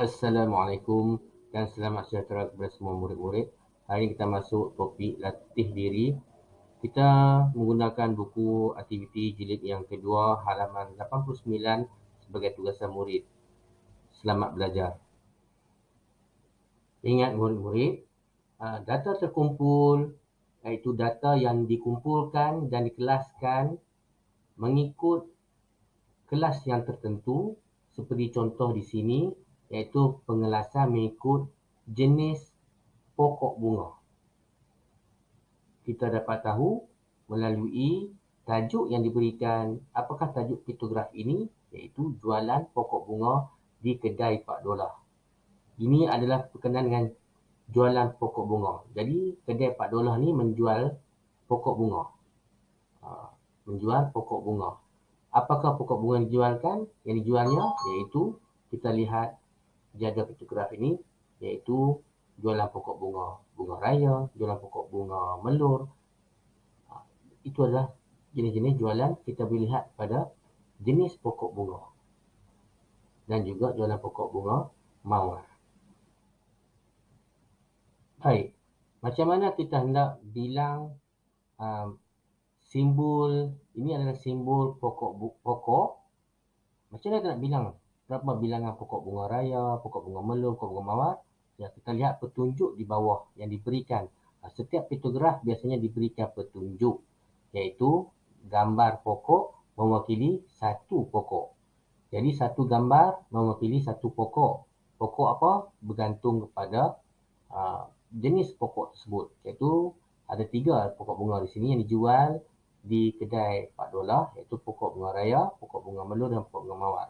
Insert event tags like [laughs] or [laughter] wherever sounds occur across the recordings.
Assalamualaikum dan selamat sejahtera kepada semua murid-murid. Hari ini kita masuk topik latih diri. Kita menggunakan buku aktiviti jilid yang kedua halaman 89 sebagai tugasan murid. Selamat belajar. Ingat murid-murid, ah, data terkumpul iaitu data yang dikumpulkan dan dikelaskan mengikut kelas yang tertentu seperti contoh di sini iaitu pengelasan mengikut jenis pokok bunga. Kita dapat tahu melalui tajuk yang diberikan apakah tajuk pitograf ini iaitu jualan pokok bunga di kedai Pak Dolah. Ini adalah berkenaan dengan jualan pokok bunga. Jadi kedai Pak Dolah ni menjual pokok bunga. Ha, menjual pokok bunga. Apakah pokok bunga yang dijualkan? Yang dijualnya iaitu kita lihat jaga fotograf ini iaitu jualan pokok bunga bunga raya, jualan pokok bunga melur. Ha, itu adalah jenis-jenis jualan kita boleh lihat pada jenis pokok bunga. Dan juga jualan pokok bunga mawar. Baik, macam mana kita hendak bilang um, simbol, ini adalah simbol pokok pokok. Macam mana kita nak bilang berapa bilangan pokok bunga raya, pokok bunga melur, pokok bunga mawar. Ya, kita lihat petunjuk di bawah yang diberikan. Ha, setiap pitograf biasanya diberikan petunjuk. Iaitu gambar pokok mewakili satu pokok. Jadi satu gambar mewakili satu pokok. Pokok apa? Bergantung kepada uh, jenis pokok tersebut. Iaitu ada tiga pokok bunga di sini yang dijual di kedai Pak Dolah iaitu pokok bunga raya, pokok bunga melur dan pokok bunga mawar.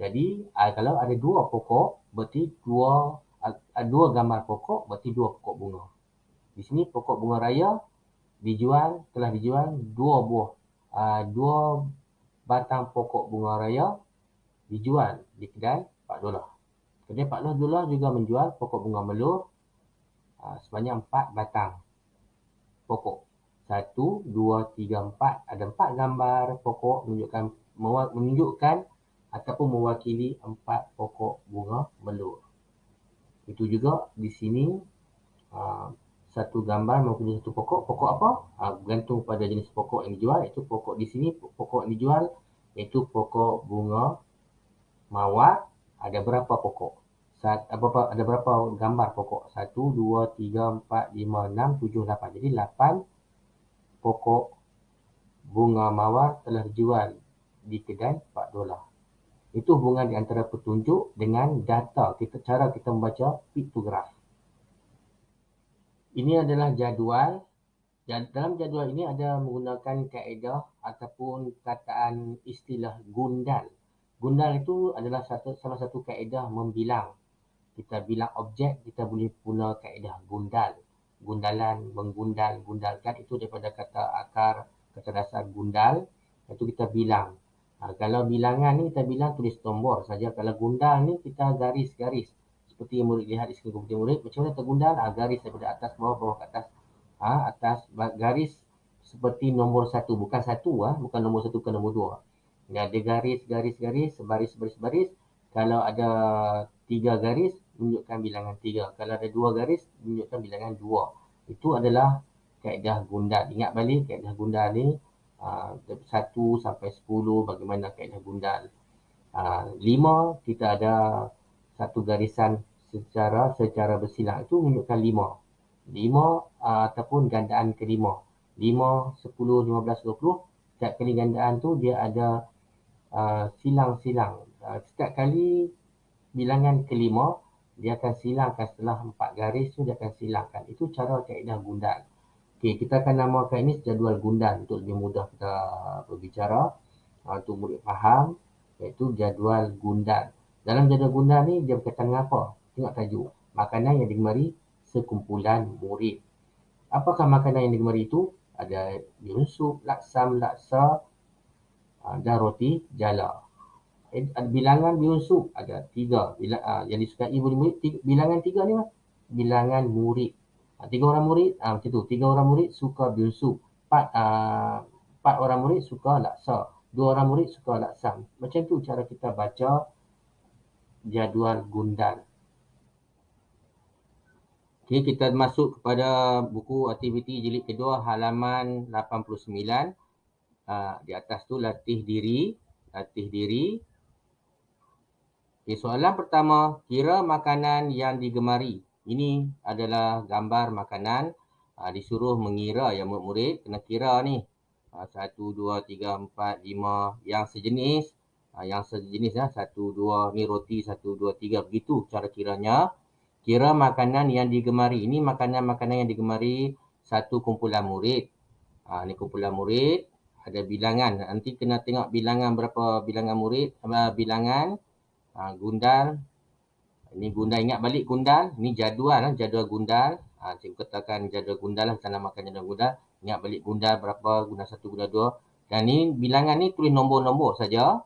Jadi kalau ada dua pokok berarti dua dua gambar pokok berarti dua pokok bunga. Di sini pokok bunga raya dijual telah dijual dua buah dua batang pokok bunga raya dijual di kedai Pak Dolah. Kedai Pak Dolah juga menjual pokok bunga melur Ha, sebanyak empat batang pokok. Satu, dua, tiga, empat. Ada empat gambar pokok menunjukkan menunjukkan ataupun mewakili empat pokok bunga melur. Itu juga di sini uh, satu gambar mewakili satu pokok. Pokok apa? Uh, bergantung pada jenis pokok yang dijual. Itu pokok di sini pokok yang dijual iaitu pokok bunga mawar. Ada berapa pokok? Ada berapa gambar pokok? 1, 2, 3, 4, 5, 6, 7, 8. Jadi 8 pokok bunga mawar telah dijual di kedai Pak Dolah. Itu hubungan di antara petunjuk dengan data kita cara kita membaca piktograf. Ini adalah jadual. Dalam jadual ini ada menggunakan kaedah ataupun kataan istilah gundal. Gundal itu adalah satu, salah satu kaedah membilang kita bilang objek, kita boleh guna kaedah gundal. Gundalan, menggundal, gundalkan itu daripada kata akar, kata dasar gundal. Itu kita bilang. Ha, kalau bilangan ni kita bilang tulis nombor saja. Kalau gundal ni kita garis-garis. Seperti yang murid lihat di skrin komputer murid. Macam mana tergundal? Ha, garis daripada atas bawah, bawah ke atas. Ha, atas garis seperti nombor satu. Bukan satu, ha? bukan nombor satu, bukan nombor dua. Dia ada garis, garis, garis, sebaris, sebaris, sebaris. Kalau ada tiga garis, menunjukkan bilangan tiga. Kalau ada dua garis, menunjukkan bilangan dua. Itu adalah kaedah gundal. Ingat balik kaedah gundal ni, uh, satu sampai sepuluh bagaimana kaedah gundal. Uh, lima, kita ada satu garisan secara secara bersilang. Itu menunjukkan lima. Lima uh, ataupun gandaan kelima. Lima, sepuluh, lima belas, dua puluh. Setiap kali gandaan tu dia ada uh, silang-silang. Uh, setiap kali bilangan kelima, dia akan silangkan setelah empat garis tu dia akan silangkan. Itu cara kaedah gundan. Okey, kita akan namakan ini jadual gundan untuk lebih mudah kita berbicara. Uh, untuk murid faham, iaitu jadual gundan. Dalam jadual gundan ni dia berkaitan dengan apa? Tengok tajuk. Makanan yang digemari sekumpulan murid. Apakah makanan yang digemari itu? Ada yunsuk, laksam, laksa uh, dan roti jala. Eh, bilangan biunsub ada tiga bila, uh, yang disukai boleh murid tiga, bilangan tiga ni mah bilangan murid tiga orang murid uh, macam tu tiga orang murid suka biunsub empat uh, empat orang murid suka laksa dua orang murid suka laksa macam tu cara kita baca jadual gundal. Okay, kita masuk kepada buku aktiviti jilid kedua halaman 89. Uh, di atas tu latih diri. Latih diri. Okay, soalan pertama, kira makanan yang digemari. Ini adalah gambar makanan. Uh, disuruh mengira yang murid-murid kena kira ni. Uh, satu, dua, tiga, empat, lima. Yang sejenis. Uh, yang sejenis ya. Satu, dua. Ni roti. Satu, dua, tiga. Begitu cara kiranya kira makanan yang digemari. Ini makanan-makanan yang digemari satu kumpulan murid. Ha, ini kumpulan murid. Ada bilangan. Nanti kena tengok bilangan berapa bilangan murid. Bilangan ha, gundal. Ini gundal. Ingat balik gundal. Ini jadual. Lah, jadual gundal. Ha, cikgu katakan jadual gundal lah. Sana makan jadual gundal. Ingat balik gundal berapa. Gundal satu, gundal dua. Dan ni bilangan ni tulis nombor-nombor saja.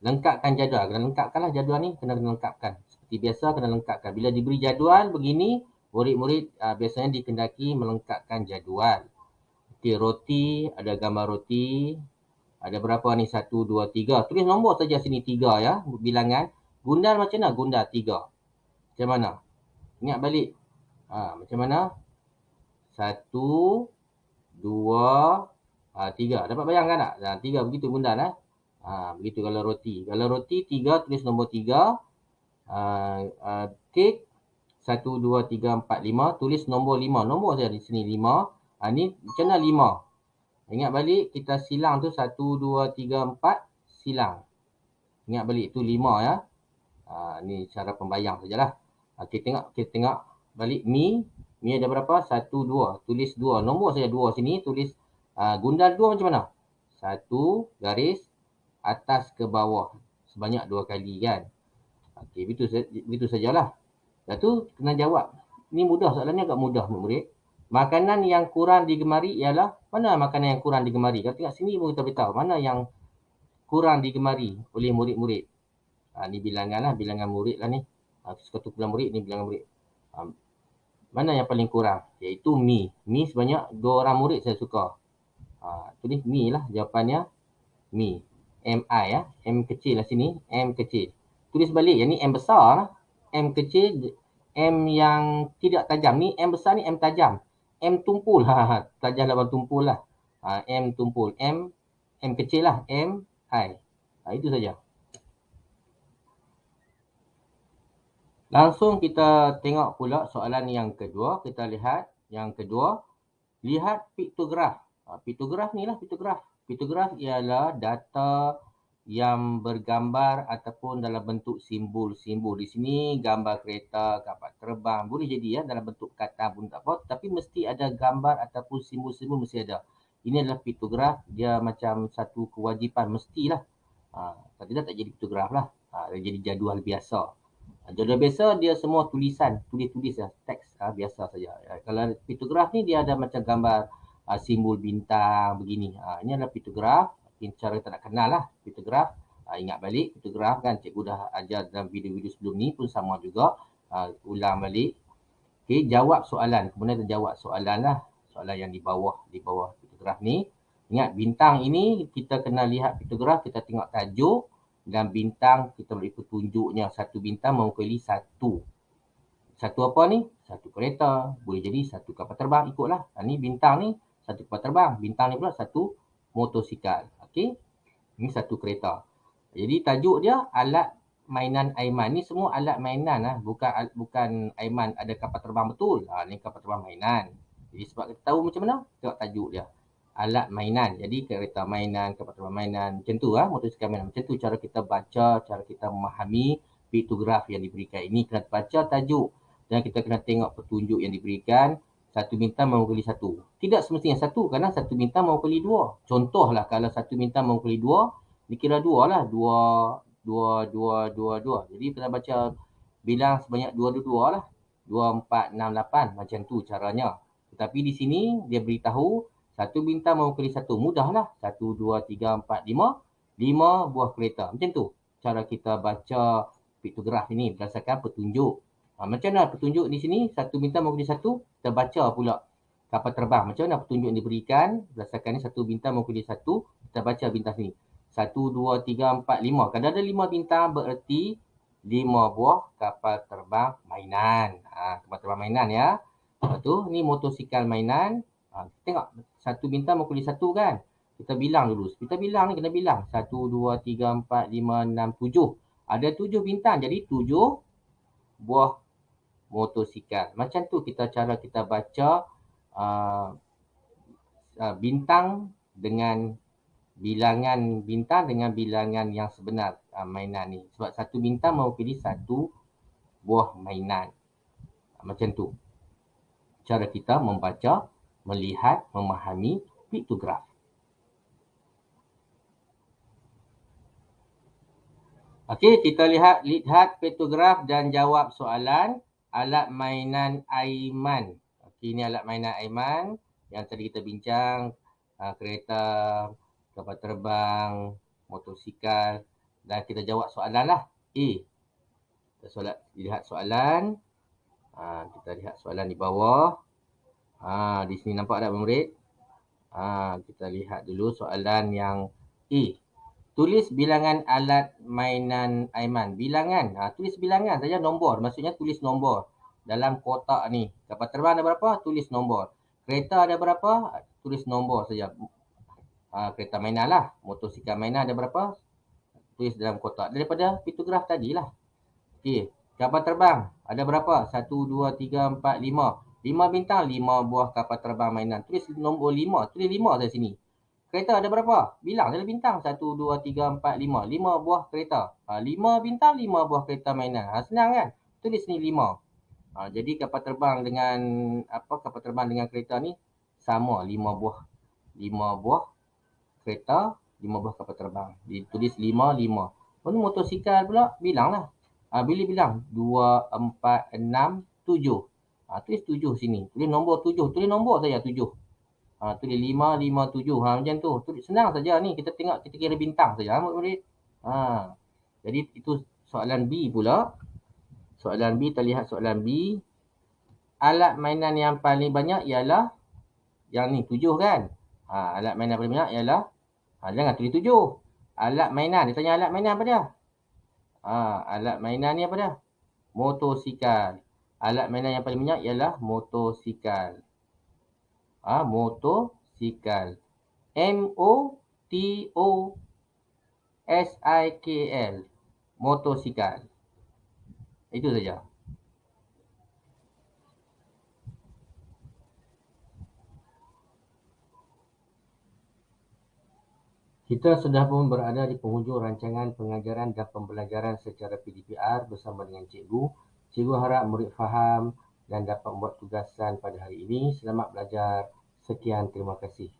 Lengkapkan jadual. Kena lengkapkanlah jadual ni. Kena lengkapkan seperti biasa kena lengkapkan. Bila diberi jadual begini, murid-murid uh, biasanya dikendaki melengkapkan jadual. Okay, roti, ada gambar roti. Ada berapa ni? Satu, dua, tiga. Tulis nombor saja sini tiga ya, bilangan. Gundal macam mana? Gundal tiga. Macam mana? Ingat balik. Ha, macam mana? Satu, dua, ha, tiga. Dapat bayangkan tak? Ha, tiga begitu gundal. Eh? Ha, begitu kalau roti. Kalau roti tiga, tulis nombor tiga uh, uh, kek 1, 2, 3, 4, 5 tulis nombor 5 nombor saya di sini 5 uh, ah, ni macam mana 5 ingat balik kita silang tu 1, 2, 3, 4 silang ingat balik tu 5 ya uh, ni cara pembayang sajalah uh, kita tengok kita tengok balik mi mi ada berapa 1, 2 tulis 2 nombor saya 2 sini tulis uh, gundal 2 macam mana 1 garis atas ke bawah sebanyak 2 kali kan Okey, begitu begitu sajalah. Lepas tu kena jawab. Ni mudah soalannya agak mudah murid. Makanan yang kurang digemari ialah mana makanan yang kurang digemari? Kalau tengok sini pun kita beritahu mana yang kurang digemari oleh murid-murid. Ha, ni bilangan lah, bilangan murid lah ni. Ha, satu bulan murid ni bilangan murid. Ha, mana yang paling kurang? Iaitu mi. Mi sebanyak dua orang murid saya suka. Ha, tulis mi lah jawapannya. Mi. M-I ya. M kecil lah sini. M kecil tulis balik yang ni M besar lah. M kecil, M yang tidak tajam. Ni M besar ni M tajam. M tumpul. [laughs] Ha, tajam lawan tumpul lah. Ha, M tumpul. M M kecil lah. M high. Ha, itu saja. Langsung kita tengok pula soalan yang kedua. Kita lihat yang kedua. Lihat piktograf. Ha, piktograf ni lah piktograf. Piktograf ialah data yang bergambar ataupun dalam bentuk simbol-simbol. Di sini gambar kereta, kapal terbang. Boleh jadi ya dalam bentuk kata pun tak apa. Tapi mesti ada gambar ataupun simbol-simbol mesti ada. Ini adalah piktograf. Dia macam satu kewajipan. Mestilah. Ha, kalau tidak tak jadi piktograf lah. Ha, dia jadi jadual biasa. Ha, jadual biasa dia semua tulisan. Tulis-tulis ya. Teks ha, biasa saja. Ha, kalau piktograf ni dia ada macam gambar ha, simbol bintang begini. Ha, ini adalah piktograf mungkin cara kita nak kenal lah fotograf. Uh, ingat balik fotograf kan cikgu dah ajar dalam video-video sebelum ni pun sama juga. Uh, ulang balik. Okay, jawab soalan. Kemudian kita jawab soalan lah. Soalan yang di bawah, di bawah fotograf ni. Ingat bintang ini kita kena lihat fotograf, kita tengok tajuk dan bintang kita boleh petunjuknya satu bintang mewakili satu. Satu apa ni? Satu kereta. Boleh jadi satu kapal terbang ikutlah. Ha, bintang ni satu kapal terbang. Bintang ni pula satu motosikal. Okey. Ini satu kereta. Jadi tajuk dia alat mainan Aiman. Ni semua alat mainan lah. Bukan bukan Aiman ada kapal terbang betul. Ha, ni kapal terbang mainan. Jadi sebab kita tahu macam mana, tengok tajuk dia. Alat mainan. Jadi kereta mainan, kapal terbang mainan. Macam tu lah, motosikal mainan. Macam tu cara kita baca, cara kita memahami piktograf yang diberikan. Ini kena baca tajuk. Dan kita kena tengok petunjuk yang diberikan satu bintang mewakili satu. Tidak semestinya satu kerana satu bintang mewakili dua. Contohlah kalau satu bintang mewakili dua, dikira dua lah. Dua, dua, dua, dua, dua. Jadi kita baca bilang sebanyak dua, dua, dua lah. Dua, empat, enam, lapan. Macam tu caranya. Tetapi di sini dia beritahu satu bintang mewakili satu. Mudahlah. Satu, dua, tiga, empat, lima. Lima buah kereta. Macam tu cara kita baca piktograf ini berdasarkan petunjuk Ha, macam mana petunjuk di sini? Satu bintang mewakili satu, kita baca pula kapal terbang. Macam mana petunjuk yang diberikan? Berdasarkan ni satu bintang mewakili satu, kita baca bintang sini. Satu, dua, tiga, empat, lima. Kalau ada lima bintang bererti lima buah kapal terbang mainan. Ha, kapal terbang mainan ya. Lepas tu, ni motosikal mainan. Ha, tengok, satu bintang mengkuli satu kan. Kita bilang dulu. Kita bilang ni kena bilang. Satu, dua, tiga, empat, lima, enam, tujuh. Ada tujuh bintang. Jadi tujuh buah motosikal. Macam tu kita cara kita baca uh, uh, bintang dengan bilangan bintang dengan bilangan yang sebenar uh, mainan ni. Sebab satu bintang mewakili satu buah mainan. Uh, macam tu. Cara kita membaca, melihat, memahami piktograf. Okey, kita lihat lihat piktograf dan jawab soalan alat mainan Aiman. Okey, ini alat mainan Aiman yang tadi kita bincang uh, kereta, kapal terbang, motosikal dan kita jawab soalan lah. A. Kita soalan, lihat soalan. Ha, kita lihat soalan di bawah. Ha, di sini nampak tak murid? Ha, kita lihat dulu soalan yang A. Tulis bilangan alat mainan Aiman. Bilangan. Ha, tulis bilangan saja nombor. Maksudnya tulis nombor. Dalam kotak ni. Kapal terbang ada berapa? Tulis nombor. Kereta ada berapa? Tulis nombor saja uh, kereta mainan lah. Motosikal mainan ada berapa? Tulis dalam kotak. Daripada piktograf tadi lah. Okey. Kapal terbang ada berapa? Satu, dua, tiga, empat, lima. Lima bintang, lima buah kapal terbang mainan. Tulis nombor lima. Tulis lima dari sini. Kereta ada berapa? Bilang dalam bintang. Satu, dua, tiga, empat, lima. Lima buah kereta. Ha, lima bintang, lima buah kereta mainan. Ha, senang kan? Tulis ni lima. Ha, jadi kapal terbang dengan apa kapal terbang dengan kereta ni sama lima buah. Lima buah kereta, lima buah kapal terbang. Ditulis lima, lima. Ni motosikal pula, bilanglah. Ha, bila bilang? Dua, empat, enam, tujuh. Ha, tulis tujuh sini. Tulis nombor tujuh. Tulis nombor saja tujuh. Ha, tulis lima, lima, tujuh. Ha, macam tu. Tulis senang saja ni. Kita tengok, kita kira bintang saja. Ha, murid. Ha. Jadi itu soalan B pula. Soalan B, kita lihat soalan B. Alat mainan yang paling banyak ialah yang ni, tujuh kan? Ha, alat mainan paling banyak ialah ha, jangan tulis tujuh. Alat mainan. Dia tanya alat mainan apa dia? Ha, alat mainan ni apa dia? Motosikal. Alat mainan yang paling banyak ialah motosikal. Ha, motosikal. M-O-T-O-S-I-K-L. Motosikal. Itu saja. Kita sudah pun berada di penghujung rancangan pengajaran dan pembelajaran secara PDPR bersama dengan cikgu. Cikgu harap murid faham dan dapat membuat tugasan pada hari ini. Selamat belajar. Sekian, terima kasih.